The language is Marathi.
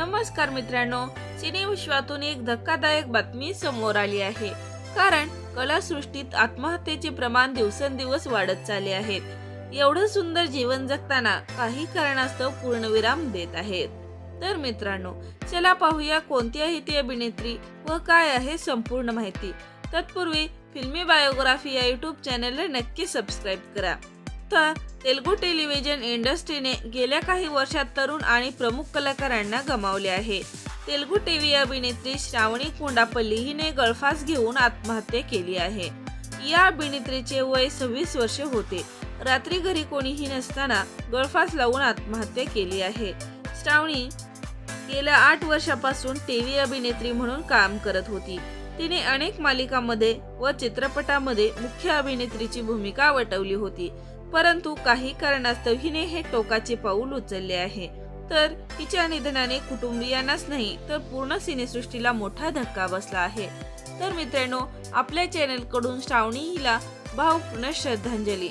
नमस्कार मित्रांनो सिनेविश्वातून एक धक्कादायक बातमी समोर आली आहे. कारण कलासृष्टीत आत्महत्येचे प्रमाण दिवसेंदिवस वाढत चालले आहेत एवढं सुंदर जीवन जगताना काही कारणास्तव पूर्णविराम देत आहेत. तर मित्रांनो चला पाहूया कोणती आहे ती अभिनेत्री व काय आहे संपूर्ण माहिती. तत्पूर्वी फिल्मी बायोग्राफी या युट्यूब चॅनलला नक्की सबस्क्राईब करा. तर तेलुगू टेलिव्हिजन इंडस्ट्रीने गेल्या काही वर्षात तरुण आणि प्रमुख कलाकारांना गमावले आहे. तेलुगू टीव्ही अभिनेत्री श्रावणी कोंडापल्ली हिने गळफास घेऊन आत्महत्या केली आहे. या अभिनेत्रीचे वय सव्वीस वर्षे होते. रात्री घरी कोणीही नसताना गळफास लावून आत्महत्या केली आहे. श्रावणी गेल्या आठ वर्षापासून टीव्ही अभिनेत्री म्हणून काम करत होती. तिने अनेक मालिकांमध्ये व चित्रपटामध्ये मुख्य अभिनेत्रीची भूमिका वटवली होती. परंतु काही कारणास्तव हिने हे टोकाचे पाऊल उचलले आहे. तर हिच्या निधनाने कुटुंबियांनाच नाही तर पूर्ण सिनेसृष्टीला मोठा धक्का बसला आहे. तर मित्रांनो आपल्या चॅनलकडून श्रावणी हिला भावपूर्ण श्रद्धांजली.